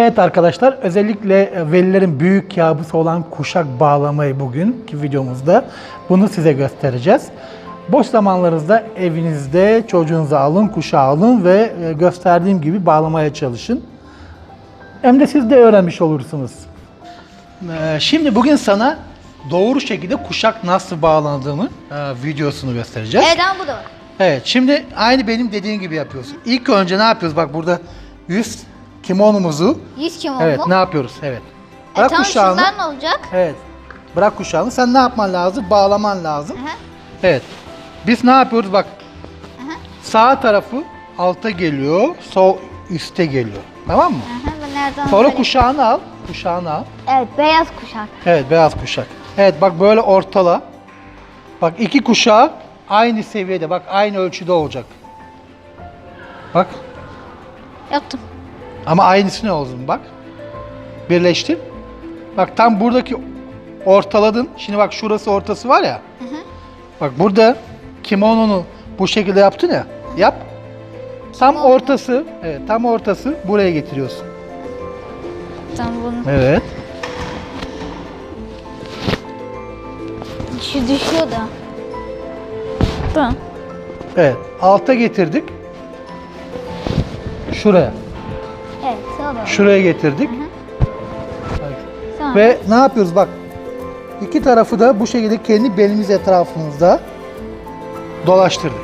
Evet arkadaşlar özellikle e, velilerin büyük kabusu olan kuşak bağlamayı bugünkü videomuzda bunu size göstereceğiz. Boş zamanlarınızda evinizde çocuğunuzu alın, kuşağı alın ve e, gösterdiğim gibi bağlamaya çalışın. Hem de siz de öğrenmiş olursunuz. E, şimdi bugün sana doğru şekilde kuşak nasıl bağlandığını videosunu göstereceğiz. Eren bu da var. Evet şimdi aynı benim dediğim gibi yapıyorsun. İlk önce ne yapıyoruz? Bak burada 100 kimonumuzu Yüz kimono. evet ne yapıyoruz? Evet. e, Bırak tamam kuşağını. şunlar ne olacak? Evet. Bırak kuşağını. Sen ne yapman lazım? Bağlaman lazım. Aha. Evet. Biz ne yapıyoruz? Bak. Sağ tarafı alta geliyor, sol üste geliyor. Tamam mı? Aha, ben nereden Sonra söyleyeyim? kuşağını al. Kuşağını al. Evet beyaz kuşak. Evet beyaz kuşak. Evet bak böyle ortala. Bak iki kuşağı aynı seviyede bak aynı ölçüde olacak. Bak Yaptım. Ama aynısı ne olsun bak. Birleştir. Bak tam buradaki ortaladın. Şimdi bak şurası ortası var ya. Bak burada kimononu bu şekilde yaptın ya. Yap. Tam ortası, evet tam ortası buraya getiriyorsun. Tamam bunu. Evet. Şu düşüyor da. Tamam. Evet. Alta getirdik. Şuraya. Şuraya getirdik. Ve ne yapıyoruz bak. İki tarafı da bu şekilde kendi belimiz etrafımızda dolaştırdık.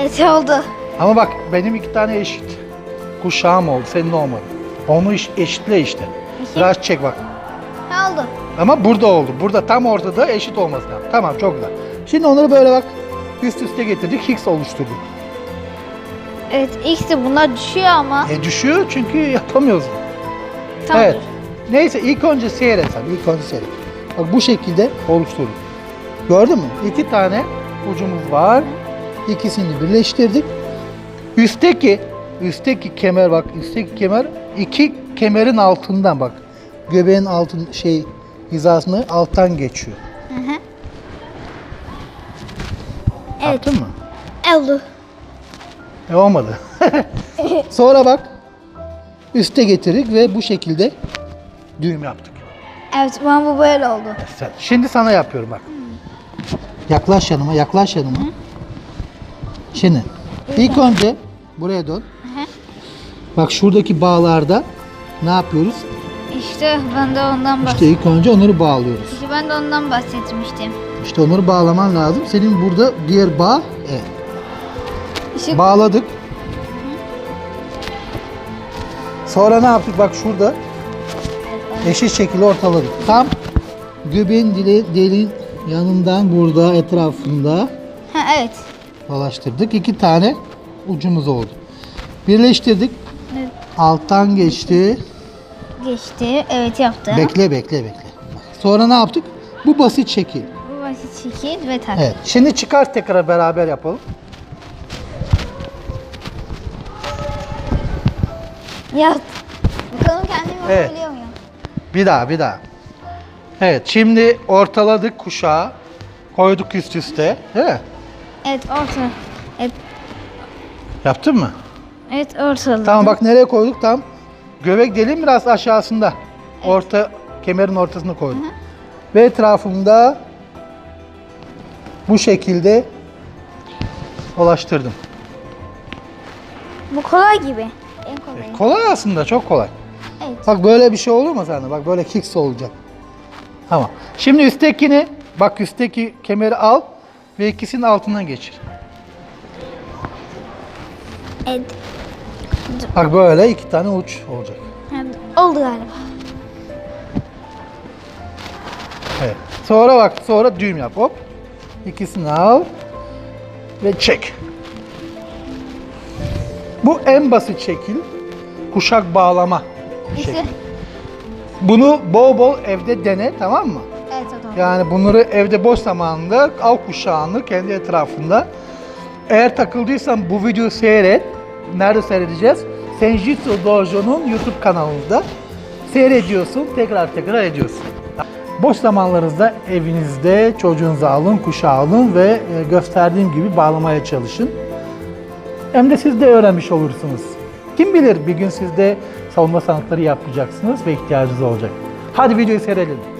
Evet oldu. Ama bak benim iki tane eşit kuşağım oldu. Senin olmadı. Onu iş- eşitle işte. Biraz çek bak. Ne oldu? Ama burada oldu. Burada tam ortada eşit olması lazım. Tamam çok güzel. Şimdi onları böyle bak üst üste getirdik. Higgs oluşturduk. Evet de bunlar düşüyor ama. E düşüyor çünkü yapamıyoruz. Tamam. Evet. Neyse ilk önce seyret sen. İlk önce seyret. Bak bu şekilde oluşturduk. Gördün mü? İki tane ucumuz var. İkisini birleştirdik. Üstteki üstteki kemer bak üstteki kemer iki kemerin altından bak. Göbeğin altın şey hizasını alttan geçiyor. Hı hı. Evet. Yaptın mı? Oldu. E olmadı. Sonra bak üste getirdik ve bu şekilde düğüm yaptık. Evet ben bu böyle oldu. Sen- Şimdi sana yapıyorum bak. Yaklaş yanıma, yaklaş yanıma. Şimdi ilk önce buraya dön. Bak şuradaki bağlarda ne yapıyoruz? İşte ben de ondan. İşte ilk önce onları bağlıyoruz. İşte ben de ondan bahsetmiştim. İşte onları bağlaman lazım. Senin burada diğer bağ, evet. İşte Bağladık. Sonra ne yaptık? Bak şurada eşit şekilde ortaladık. Tam göbeğin dili, delin yanından burada etrafında ha, evet. dolaştırdık. İki tane ucumuz oldu. Birleştirdik. Evet. Alttan geçti. Geçti. Evet yaptım. Bekle bekle bekle. Sonra ne yaptık? Bu basit şekil. Bu basit şekil ve tak. Evet. Şimdi çıkar tekrar beraber yapalım. Yap. Bakalım kendimi Evet. yapabiliyor muyum? Bir daha bir daha. Evet şimdi ortaladık kuşağı. Koyduk üst üste. Değil mi? Evet orta. Evet, Yaptın mı? evet ortalı. Tamam bak nereye koyduk tam. Göbek deliğin biraz aşağısında. Orta kemerin ortasına koyduk. Ve etrafında bu şekilde dolaştırdım. Bu kolay gibi. En kolayı. Kolay aslında çok kolay. Evet. Bak böyle bir şey olur mu sende? Bak böyle kicks olacak. Tamam. Şimdi üsttekini bak üstteki kemeri al ve ikisinin altından geçir. Evet. Bak böyle iki tane uç olacak. evet. Oldu galiba. Evet. Sonra bak sonra düğüm yap hop. İkisini al ve çek. Bu en basit şekil. Kuşak bağlama şekli. Bunu bol bol evde dene tamam mı? Evet da. Yani bunları evde boş zamanında al kuşağını kendi etrafında. Eğer takıldıysan bu videoyu seyret. Nerede seyredeceğiz? Senjutsu Dojo'nun YouTube kanalında. Seyrediyorsun, tekrar tekrar ediyorsun. Boş zamanlarınızda evinizde çocuğunuzu alın, kuşağı alın ve e, gösterdiğim gibi bağlamaya çalışın. Hem de siz de öğrenmiş olursunuz. Kim bilir bir gün siz de savunma sanatları yapacaksınız ve ihtiyacınız olacak. Hadi videoyu seyredelim.